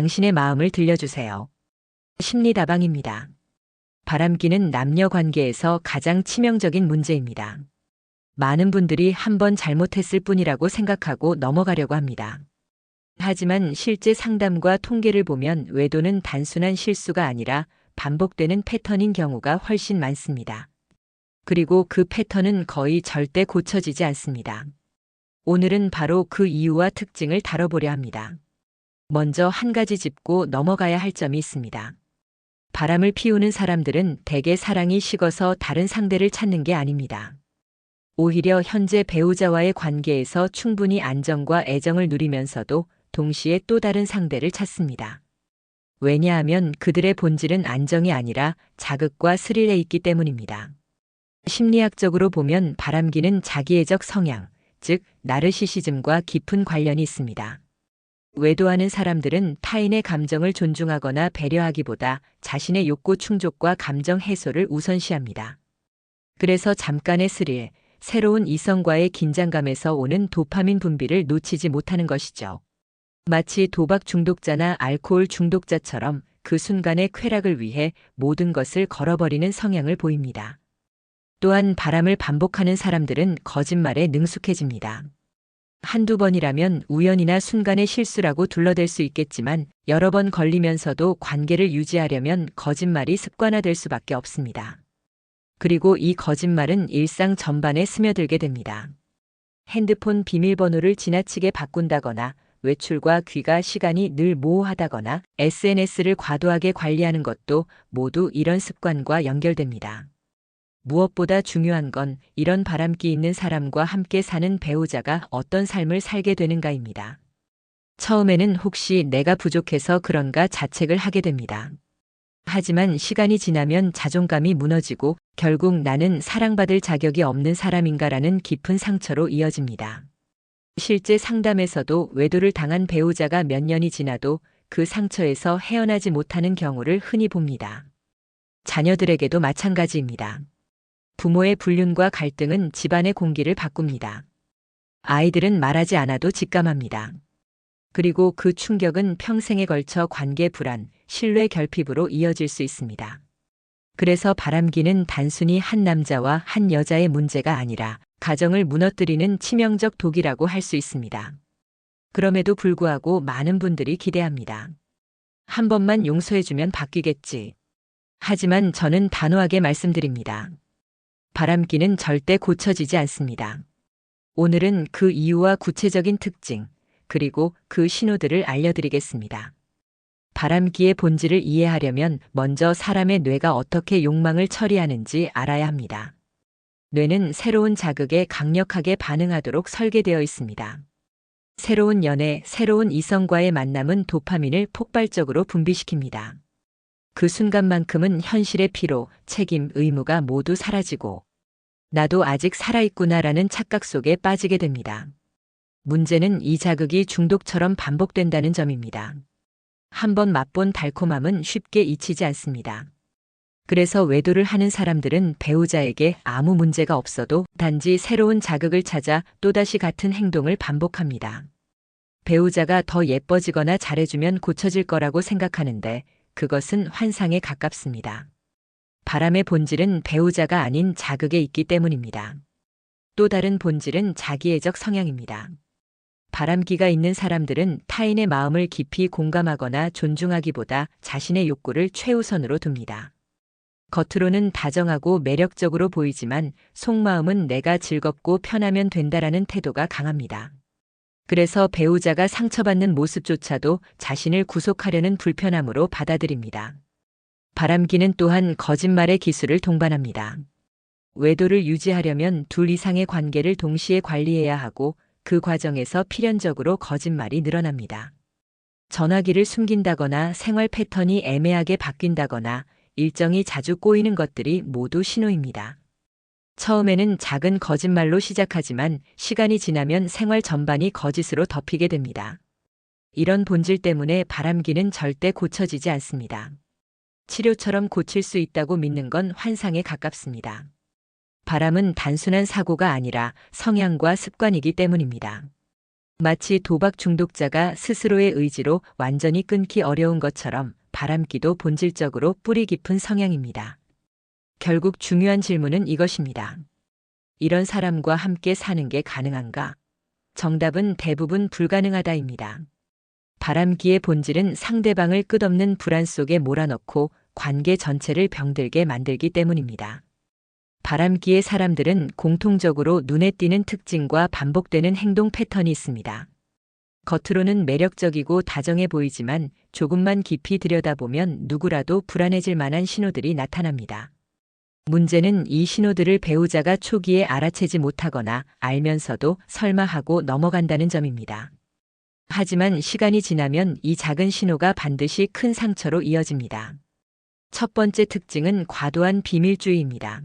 당신의 마음을 들려주세요. 심리다방입니다. 바람기는 남녀 관계에서 가장 치명적인 문제입니다. 많은 분들이 한번 잘못했을 뿐이라고 생각하고 넘어가려고 합니다. 하지만 실제 상담과 통계를 보면 외도는 단순한 실수가 아니라 반복되는 패턴인 경우가 훨씬 많습니다. 그리고 그 패턴은 거의 절대 고쳐지지 않습니다. 오늘은 바로 그 이유와 특징을 다뤄보려 합니다. 먼저 한 가지 짚고 넘어가야 할 점이 있습니다. 바람을 피우는 사람들은 대개 사랑이 식어서 다른 상대를 찾는 게 아닙니다. 오히려 현재 배우자와의 관계에서 충분히 안정과 애정을 누리면서도 동시에 또 다른 상대를 찾습니다. 왜냐하면 그들의 본질은 안정이 아니라 자극과 스릴에 있기 때문입니다. 심리학적으로 보면 바람기는 자기애적 성향, 즉 나르시시즘과 깊은 관련이 있습니다. 외도하는 사람들은 타인의 감정을 존중하거나 배려하기보다 자신의 욕구 충족과 감정 해소를 우선시합니다. 그래서 잠깐의 스릴, 새로운 이성과의 긴장감에서 오는 도파민 분비를 놓치지 못하는 것이죠. 마치 도박 중독자나 알코올 중독자처럼 그 순간의 쾌락을 위해 모든 것을 걸어버리는 성향을 보입니다. 또한 바람을 반복하는 사람들은 거짓말에 능숙해집니다. 한두 번이라면 우연이나 순간의 실수라고 둘러댈 수 있겠지만 여러 번 걸리면서도 관계를 유지하려면 거짓말이 습관화될 수밖에 없습니다. 그리고 이 거짓말은 일상 전반에 스며들게 됩니다. 핸드폰 비밀번호를 지나치게 바꾼다거나 외출과 귀가 시간이 늘 모호하다거나 SNS를 과도하게 관리하는 것도 모두 이런 습관과 연결됩니다. 무엇보다 중요한 건 이런 바람기 있는 사람과 함께 사는 배우자가 어떤 삶을 살게 되는가입니다. 처음에는 혹시 내가 부족해서 그런가 자책을 하게 됩니다. 하지만 시간이 지나면 자존감이 무너지고 결국 나는 사랑받을 자격이 없는 사람인가라는 깊은 상처로 이어집니다. 실제 상담에서도 외도를 당한 배우자가 몇 년이 지나도 그 상처에서 헤어나지 못하는 경우를 흔히 봅니다. 자녀들에게도 마찬가지입니다. 부모의 불륜과 갈등은 집안의 공기를 바꿉니다. 아이들은 말하지 않아도 직감합니다. 그리고 그 충격은 평생에 걸쳐 관계 불안, 신뢰 결핍으로 이어질 수 있습니다. 그래서 바람기는 단순히 한 남자와 한 여자의 문제가 아니라 가정을 무너뜨리는 치명적 독이라고 할 수 있습니다. 그럼에도 불구하고 많은 분들이 기대합니다. 한 번만 용서해주면 바뀌겠지. 하지만 저는 단호하게 말씀드립니다. 바람기는 절대 고쳐지지 않습니다. 오늘은 그 이유와 구체적인 특징, 그리고 그 신호들을 알려드리겠습니다. 바람기의 본질을 이해하려면 먼저 사람의 뇌가 어떻게 욕망을 처리하는지 알아야 합니다. 뇌는 새로운 자극에 강력하게 반응하도록 설계되어 있습니다. 새로운 연애, 새로운 이성과의 만남은 도파민을 폭발적으로 분비시킵니다. 그 순간만큼은 현실의 피로, 책임, 의무가 모두 사라지고 나도 아직 살아있구나라는 착각 속에 빠지게 됩니다. 문제는 이 자극이 중독처럼 반복된다는 점입니다. 한번 맛본 달콤함은 쉽게 잊히지 않습니다. 그래서 외도를 하는 사람들은 배우자에게 아무 문제가 없어도 단지 새로운 자극을 찾아 또다시 같은 행동을 반복합니다. 배우자가 더 예뻐지거나 잘해주면 고쳐질 거라고 생각하는데 그것은 환상에 가깝습니다. 바람의 본질은 배우자가 아닌 자극에 있기 때문입니다. 또 다른 본질은 자기애적 성향입니다. 바람기가 있는 사람들은 타인의 마음을 깊이 공감하거나 존중하기보다 자신의 욕구를 최우선으로 둡니다. 겉으로는 다정하고 매력적으로 보이지만 속마음은 내가 즐겁고 편하면 된다라는 태도가 강합니다. 그래서 배우자가 상처받는 모습조차도 자신을 구속하려는 불편함으로 받아들입니다. 바람기는 또한 거짓말의 기술을 동반합니다. 외도를 유지하려면 둘 이상의 관계를 동시에 관리해야 하고 그 과정에서 필연적으로 거짓말이 늘어납니다. 전화기를 숨긴다거나 생활 패턴이 애매하게 바뀐다거나 일정이 자주 꼬이는 것들이 모두 신호입니다. 처음에는 작은 거짓말로 시작하지만 시간이 지나면 생활 전반이 거짓으로 덮이게 됩니다. 이런 본질 때문에 바람기는 절대 고쳐지지 않습니다. 치료처럼 고칠 수 있다고 믿는 건 환상에 가깝습니다. 바람은 단순한 사고가 아니라 성향과 습관이기 때문입니다. 마치 도박 중독자가 스스로의 의지로 완전히 끊기 어려운 것처럼 바람기도 본질적으로 뿌리 깊은 성향입니다. 결국 중요한 질문은 이것입니다. 이런 사람과 함께 사는 게 가능한가? 정답은 대부분 불가능하다입니다. 바람기의 본질은 상대방을 끝없는 불안 속에 몰아넣고 관계 전체를 병들게 만들기 때문입니다. 바람기의 사람들은 공통적으로 눈에 띄는 특징과 반복되는 행동 패턴이 있습니다. 겉으로는 매력적이고 다정해 보이지만 조금만 깊이 들여다보면 누구라도 불안해질 만한 신호들이 나타납니다. 문제는 이 신호들을 배우자가 초기에 알아채지 못하거나 알면서도 설마 하고 넘어간다는 점입니다. 하지만 시간이 지나면 이 작은 신호가 반드시 큰 상처로 이어집니다. 첫 번째 특징은 과도한 비밀주의입니다.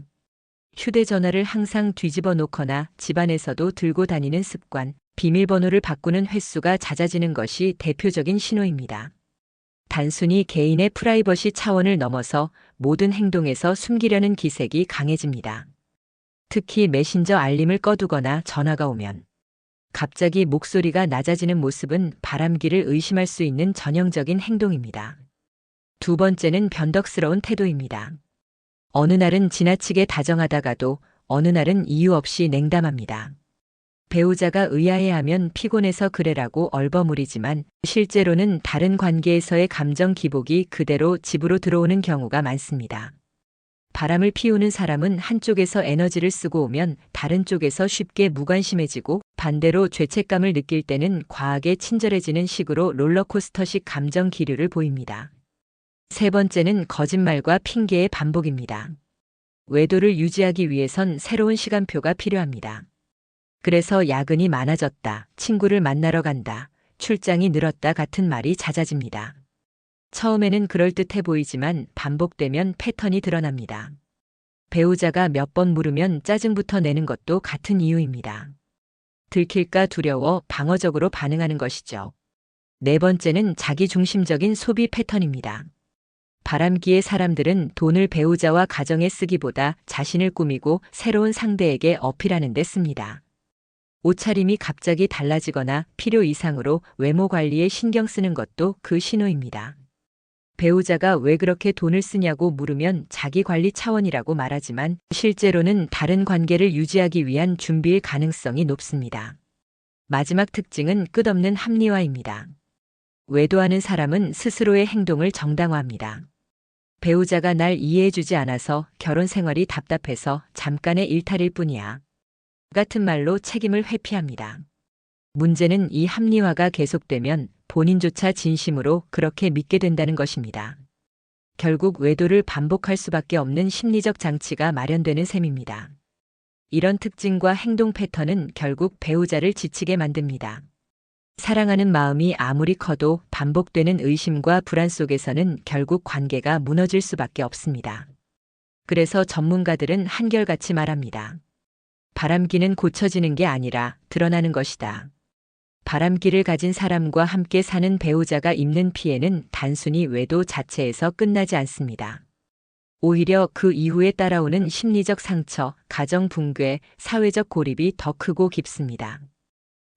휴대전화를 항상 뒤집어 놓거나 집안에서도 들고 다니는 습관, 비밀번호를 바꾸는 횟수가 잦아지는 것이 대표적인 신호입니다. 단순히 개인의 프라이버시 차원을 넘어서 모든 행동에서 숨기려는 기색이 강해집니다. 특히 메신저 알림을 꺼두거나 전화가 오면 갑자기 목소리가 낮아지는 모습은 바람기를 의심할 수 있는 전형적인 행동입니다. 두 번째는 변덕스러운 태도입니다. 어느 날은 지나치게 다정하다가도 어느 날은 이유 없이 냉담합니다. 배우자가 의아해하면 피곤해서 그래라고 얼버무리지만 실제로는 다른 관계에서의 감정 기복이 그대로 집으로 들어오는 경우가 많습니다. 바람을 피우는 사람은 한쪽에서 에너지를 쓰고 오면 다른 쪽에서 쉽게 무관심해지고 반대로 죄책감을 느낄 때는 과하게 친절해지는 식으로 롤러코스터식 감정 기류를 보입니다. 세 번째는 거짓말과 핑계의 반복입니다. 외도를 유지하기 위해선 새로운 시간표가 필요합니다. 그래서 야근이 많아졌다, 친구를 만나러 간다, 출장이 늘었다 같은 말이 잦아집니다. 처음에는 그럴듯해 보이지만 반복되면 패턴이 드러납니다. 배우자가 몇 번 물으면 짜증부터 내는 것도 같은 이유입니다. 들킬까 두려워 방어적으로 반응하는 것이죠. 네 번째는 자기중심적인 소비 패턴입니다. 바람기의 사람들은 돈을 배우자와 가정에 쓰기보다 자신을 꾸미고 새로운 상대에게 어필하는 데 씁니다. 옷차림이 갑자기 달라지거나 필요 이상으로 외모 관리에 신경 쓰는 것도 그 신호입니다. 배우자가 왜 그렇게 돈을 쓰냐고 물으면 자기 관리 차원이라고 말하지만 실제로는 다른 관계를 유지하기 위한 준비일 가능성이 높습니다. 마지막 특징은 끝없는 합리화입니다. 외도하는 사람은 스스로의 행동을 정당화합니다. 배우자가 날 이해해주지 않아서 결혼 생활이 답답해서 잠깐의 일탈일 뿐이야. 같은 말로 책임을 회피합니다. 문제는 이 합리화가 계속되면 본인조차 진심으로 그렇게 믿게 된다는 것입니다. 결국 외도를 반복할 수밖에 없는 심리적 장치가 마련되는 셈입니다. 이런 특징과 행동 패턴은 결국 배우자를 지치게 만듭니다. 사랑하는 마음이 아무리 커도 반복되는 의심과 불안 속에서는 결국 관계가 무너질 수밖에 없습니다. 그래서 전문가들은 한결같이 말합니다. 바람기는 고쳐지는 게 아니라 드러나는 것이다. 바람기를 가진 사람과 함께 사는 배우자가 입는 피해는 단순히 외도 자체에서 끝나지 않습니다. 오히려 그 이후에 따라오는 심리적 상처, 가정 붕괴, 사회적 고립이 더 크고 깊습니다.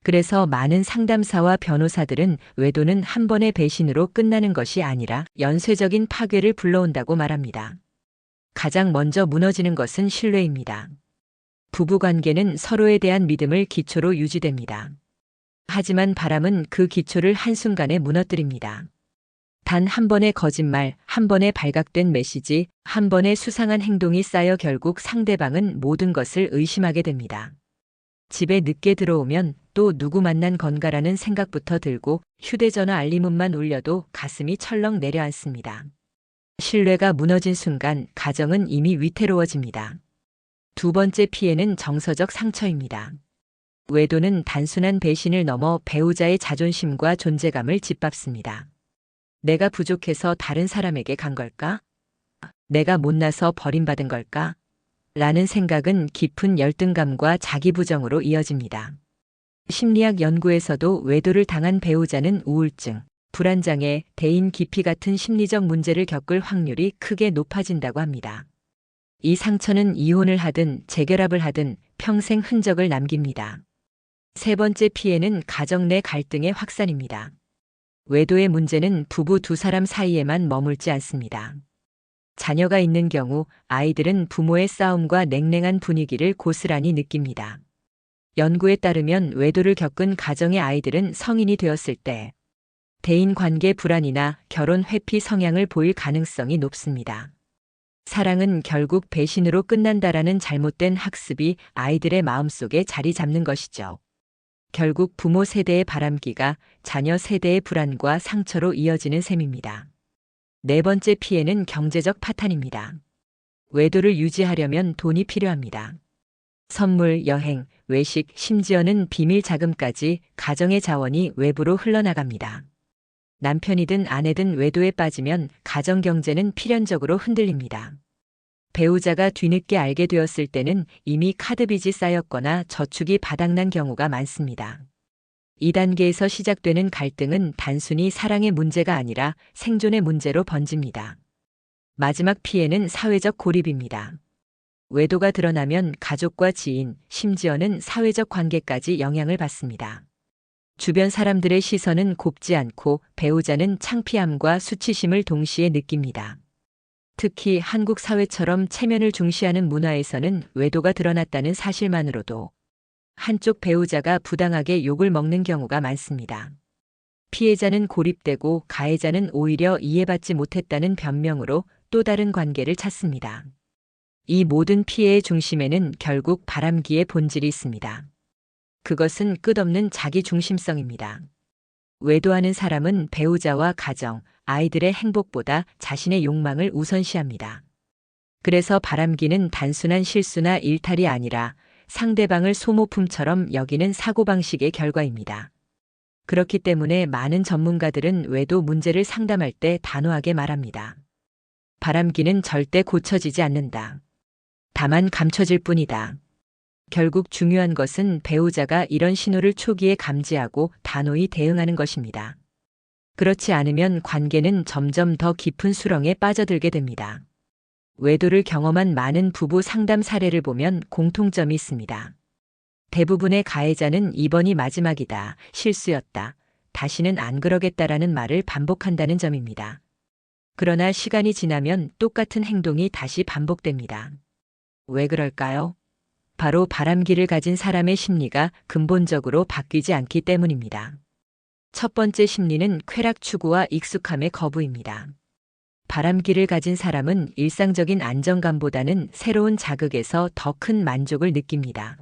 그래서 많은 상담사와 변호사들은 외도는 한 번의 배신으로 끝나는 것이 아니라 연쇄적인 파괴를 불러온다고 말합니다. 가장 먼저 무너지는 것은 신뢰입니다. 부부관계는 서로에 대한 믿음을 기초로 유지됩니다. 하지만 바람은 그 기초를 한순간에 무너뜨립니다. 단 한 번의 거짓말, 한 번의 발각된 메시지, 한 번의 수상한 행동이 쌓여 결국 상대방은 모든 것을 의심하게 됩니다. 집에 늦게 들어오면 또 누구 만난 건가라는 생각부터 들고 휴대전화 알림음만 울려도 가슴이 철렁 내려앉습니다. 신뢰가 무너진 순간 가정은 이미 위태로워집니다. 두 번째 피해는 정서적 상처입니다. 외도는 단순한 배신을 넘어 배우자의 자존심과 존재감을 짓밟습니다. 내가 부족해서 다른 사람에게 간 걸까? 내가 못나서 버림받은 걸까? 라는 생각은 깊은 열등감과 자기 부정으로 이어집니다. 심리학 연구에서도 외도를 당한 배우자는 우울증, 불안장애, 대인 기피 같은 심리적 문제를 겪을 확률이 크게 높아진다고 합니다. 이 상처는 이혼을 하든 재결합을 하든 평생 흔적을 남깁니다. 세 번째 피해는 가정 내 갈등의 확산입니다. 외도의 문제는 부부 두 사람 사이에만 머물지 않습니다. 자녀가 있는 경우 아이들은 부모의 싸움과 냉랭한 분위기를 고스란히 느낍니다. 연구에 따르면 외도를 겪은 가정의 아이들은 성인이 되었을 때 대인 관계 불안이나 결혼 회피 성향을 보일 가능성이 높습니다. 사랑은 결국 배신으로 끝난다라는 잘못된 학습이 아이들의 마음속에 자리 잡는 것이죠. 결국 부모 세대의 바람기가 자녀 세대의 불안과 상처로 이어지는 셈입니다. 네 번째 피해는 경제적 파탄입니다. 외도를 유지하려면 돈이 필요합니다. 선물, 여행, 외식, 심지어는 비밀 자금까지 가정의 자원이 외부로 흘러나갑니다. 남편이든 아내든 외도에 빠지면 가정 경제는 필연적으로 흔들립니다. 배우자가 뒤늦게 알게 되었을 때는 이미 카드빚이 쌓였거나 저축이 바닥난 경우가 많습니다. 이 단계에서 시작되는 갈등은 단순히 사랑의 문제가 아니라 생존의 문제로 번집니다. 마지막 피해는 사회적 고립입니다. 외도가 드러나면 가족과 지인, 심지어는 사회적 관계까지 영향을 받습니다. 주변 사람들의 시선은 곱지 않고 배우자는 창피함과 수치심을 동시에 느낍니다. 특히 한국 사회처럼 체면을 중시하는 문화에서는 외도가 드러났다는 사실만으로도 한쪽 배우자가 부당하게 욕을 먹는 경우가 많습니다. 피해자는 고립되고 가해자는 오히려 이해받지 못했다는 변명으로 또 다른 관계를 찾습니다. 이 모든 피해의 중심에는 결국 바람기의 본질이 있습니다. 그것은 끝없는 자기 중심성입니다. 외도하는 사람은 배우자와 가정, 아이들의 행복보다 자신의 욕망을 우선시합니다. 그래서 바람기는 단순한 실수나 일탈이 아니라 상대방을 소모품처럼 여기는 사고방식의 결과입니다. 그렇기 때문에 많은 전문가들은 외도 문제를 상담할 때 단호하게 말합니다. 바람기는 절대 고쳐지지 않는다. 다만 감춰질 뿐이다. 결국 중요한 것은 배우자가 이런 신호를 초기에 감지하고 단호히 대응하는 것입니다. 그렇지 않으면 관계는 점점 더 깊은 수렁에 빠져들게 됩니다. 외도를 경험한 많은 부부 상담 사례를 보면 공통점이 있습니다. 대부분의 가해자는 이번이 마지막이다, 실수였다, 다시는 안 그러겠다라는 말을 반복한다는 점입니다. 그러나 시간이 지나면 똑같은 행동이 다시 반복됩니다. 왜 그럴까요? 바로 바람기를 가진 사람의 심리가 근본적으로 바뀌지 않기 때문입니다. 첫 번째 심리는 쾌락 추구와 익숙함의 거부입니다. 바람기를 가진 사람은 일상적인 안정감보다는 새로운 자극에서 더 큰 만족을 느낍니다.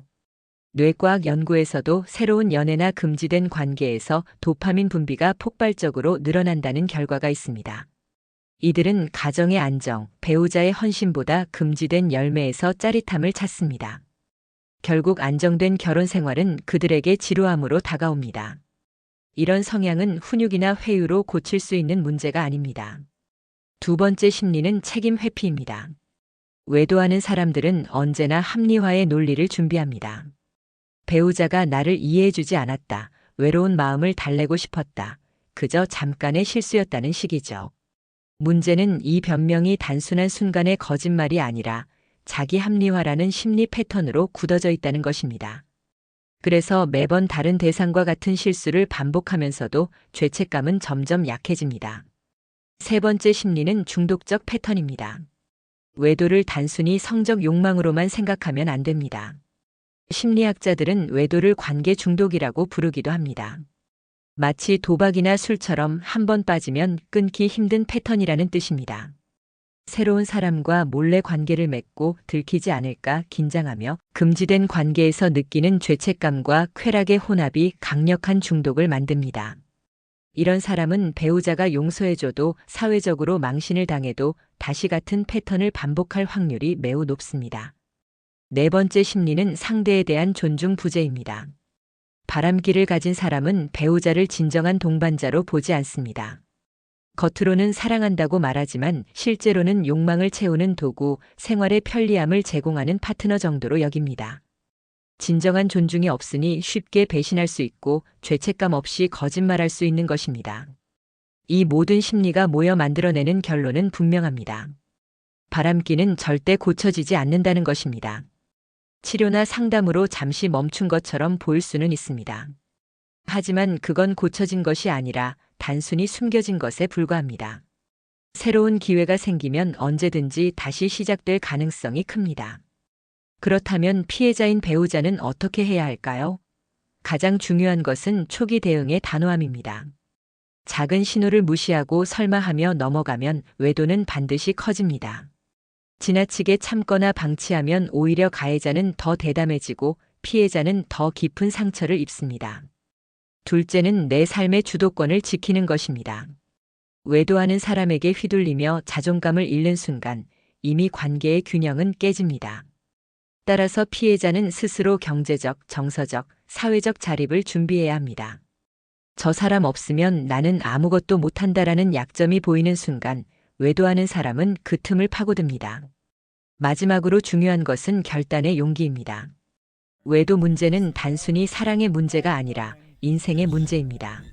뇌과학 연구에서도 새로운 연애나 금지된 관계에서 도파민 분비가 폭발적으로 늘어난다는 결과가 있습니다. 이들은 가정의 안정, 배우자의 헌신보다 금지된 열매에서 짜릿함을 찾습니다. 결국 안정된 결혼 생활은 그들에게 지루함으로 다가옵니다. 이런 성향은 훈육이나 회유로 고칠 수 있는 문제가 아닙니다. 두 번째 심리는 책임 회피입니다. 외도하는 사람들은 언제나 합리화의 논리를 준비합니다. 배우자가 나를 이해해주지 않았다. 외로운 마음을 달래고 싶었다. 그저 잠깐의 실수였다는 식이죠. 문제는 이 변명이 단순한 순간의 거짓말이 아니라 자기 합리화라는 심리 패턴으로 굳어져 있다는 것입니다. 그래서 매번 다른 대상과 같은 실수를 반복하면서도 죄책감은 점점 약해집니다. 세 번째 심리는 중독적 패턴입니다. 외도를 단순히 성적 욕망으로만 생각하면 안 됩니다. 심리학자들은 외도를 관계 중독이라고 부르기도 합니다. 마치 도박이나 술처럼 한 번 빠지면 끊기 힘든 패턴이라는 뜻입니다. 새로운 사람과 몰래 관계를 맺고 들키지 않을까 긴장하며 금지된 관계에서 느끼는 죄책감과 쾌락의 혼합이 강력한 중독을 만듭니다. 이런 사람은 배우자가 용서해줘도 사회적으로 망신을 당해도 다시 같은 패턴을 반복할 확률이 매우 높습니다. 네 번째 심리는 상대에 대한 존중 부재입니다. 바람기를 가진 사람은 배우자를 진정한 동반자로 보지 않습니다. 겉으로는 사랑한다고 말하지만 실제로는 욕망을 채우는 도구, 생활의 편리함을 제공하는 파트너 정도로 여깁니다. 진정한 존중이 없으니 쉽게 배신할 수 있고 죄책감 없이 거짓말할 수 있는 것입니다. 이 모든 심리가 모여 만들어내는 결론은 분명합니다. 바람기는 절대 고쳐지지 않는다는 것입니다. 치료나 상담으로 잠시 멈춘 것처럼 보일 수는 있습니다. 하지만 그건 고쳐진 것이 아니라 단순히 숨겨진 것에 불과합니다. 새로운 기회가 생기면 언제든지 다시 시작될 가능성이 큽니다. 그렇다면 피해자인 배우자는 어떻게 해야 할까요? 가장 중요한 것은 초기 대응의 단호함입니다. 작은 신호를 무시하고 설마하며 넘어가면 외도는 반드시 커집니다. 지나치게 참거나 방치하면 오히려 가해자는 더 대담해지고 피해자는 더 깊은 상처를 입습니다. 둘째는 내 삶의 주도권을 지키는 것입니다. 외도하는 사람에게 휘둘리며 자존감을 잃는 순간 이미 관계의 균형은 깨집니다. 따라서 피해자는 스스로 경제적, 정서적, 사회적 자립을 준비해야 합니다. 저 사람 없으면 나는 아무것도 못한다라는 약점이 보이는 순간 외도하는 사람은 그 틈을 파고듭니다. 마지막으로 중요한 것은 결단의 용기입니다. 외도 문제는 단순히 사랑의 문제가 아니라 인생의 문제입니다.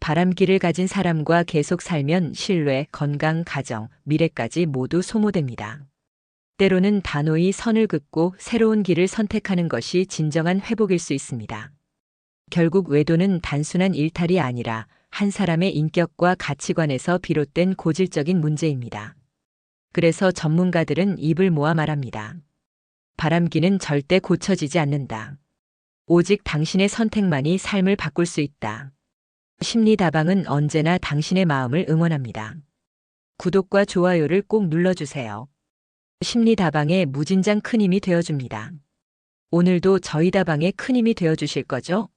바람기를 가진 사람과 계속 살면 신뢰, 건강, 가정, 미래까지 모두 소모됩니다. 때로는 단호히 선을 긋고 새로운 길을 선택하는 것이 진정한 회복일 수 있습니다. 결국 외도는 단순한 일탈이 아니라 한 사람의 인격과 가치관에서 비롯된 고질적인 문제입니다. 그래서 전문가들은 입을 모아 말합니다. 바람기는 절대 고쳐지지 않는다. 오직 당신의 선택만이 삶을 바꿀 수 있다. 심리다방은 언제나 당신의 마음을 응원합니다. 구독과 좋아요를 꼭 눌러주세요. 심리다방의 무진장 큰 힘이 되어줍니다. 오늘도 저희 다방의 큰 힘이 되어주실 거죠?